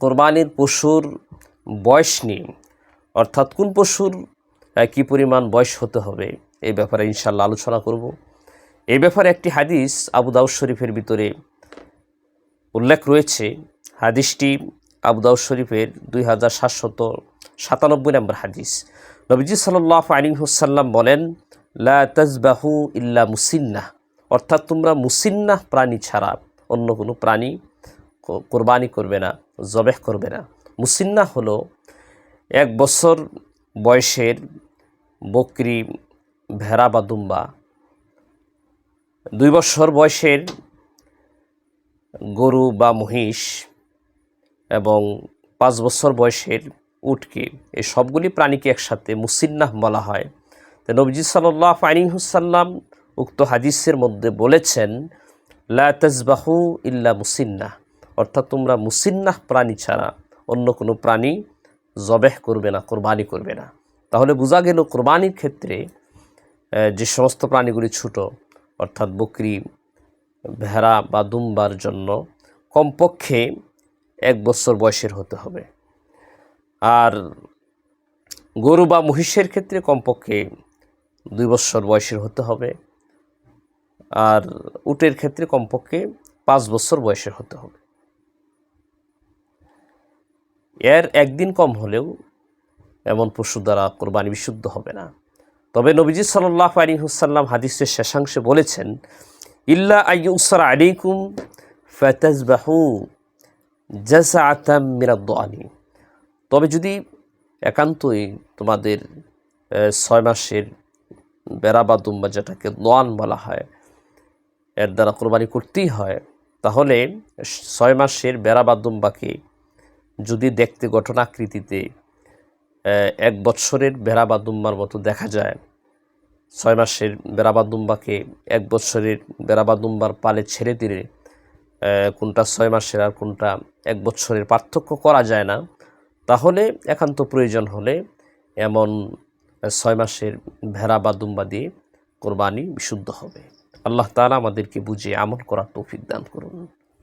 কোরবানির পশুর বয়স নিয়ে, অর্থাৎ কোন পশুর কি পরিমাণ বয়স হতে হবে, এই ব্যাপারে ইনশাল্লাহ আলোচনা করব। এই ব্যাপারে একটি হাদিস আবু দাউদ শরীফের ভিতরে উল্লেখ রয়েছে। হাদিসটি আবু দাউদ শরীফের দুই হাজার সাতশত সাতানব্বই নম্বর হাদিস। নবীজি সাল্লাহ আলী হুসাল্লাম বলেন, লা তাজবাহু ইল্লা মুসিন্নাহ। অর্থাৎ তোমরা মুসিন্নাহ প্রাণী ছাড়া অন্য কোনো প্রাণী কোরবানি করবে না, জবেহ করবে না। মুসিন্নাহ হলো এক বছর বয়সের বকরি, ভেড়া বা দুম্বা। দুই বছর বয়সের গরু বা মহিষ এবং পাঁচ বছর বয়সের উটকে। এই সবগুলি প্রাণীকে একসাথে মুসিন্নাহ বলা হয়। তো নবজি সাল্লাহ আলিহুসাল্লাম উক্ত হাদিসের মধ্যে বলেছেন, লা তাজবাহু ইল্লা মুসিন্নাহ অর্থাৎ তোমরা মুসিন্নাহ প্রাণী ছাড়া অন্য কোনো প্রাণী জবেহ করবে না, কোরবানি করবে না। তাহলে বোঝা গেল কোরবানির ক্ষেত্রে যে সমস্ত প্রাণীগুলি ছোট, অর্থাৎ বকরি, ভেড়া বা দুম্বার জন্য কমপক্ষে এক বছর বয়সের হতে হবে। আর গরু বা মহিষের ক্ষেত্রে কমপক্ষে দুই বছর বয়সের হতে হবে। আর উটের ক্ষেত্রে কমপক্ষে পাঁচ বছর বয়সের হতে হবে। এর একদিন কম হলেও এমন পশু দ্বারা কোরবানি বিশুদ্ধ হবে না। তবে নবীজি সাল্লাহ আলী হুসাল্লাম হাদিসের শেষাংশে বলেছেন, ইল্লা আইউসার আলাইকুম ফাতাজবাহু জাসাআতাম মিরাদ্দানি তবে যদি একান্তই তোমাদের ছয় মাসের বেড়া বা দুম্বা যেটাকে নোয়ান বলা হয়, এর দ্বারা কোরবানি করতেই হয়, তাহলে ছয় মাসের বেড়া বা দুম্বাকে যদি দেখতে গঠনাকৃতিতে আহ, এক বৎসরের বেড়া দুম্বার মতো দেখা যায় ছয় মাসের বেড়া দুম্বাকে এক বৎসরের বেড়া বা দুম্বার পালে ছেড়ে দিলে কোনটা ছয় মাসের আর কোনটা এক বছরের পার্থক্য করা যায় না তাহলে একান্ত প্রয়োজন হলে এমন ছয় মাসের ভেড়া বা দুম্বা দিয়ে কোরবানি বিশুদ্ধ হবে। আল্লাহ তাআলা আমাদেরকে বুঝে আমল করার তৌফিক দান করুন।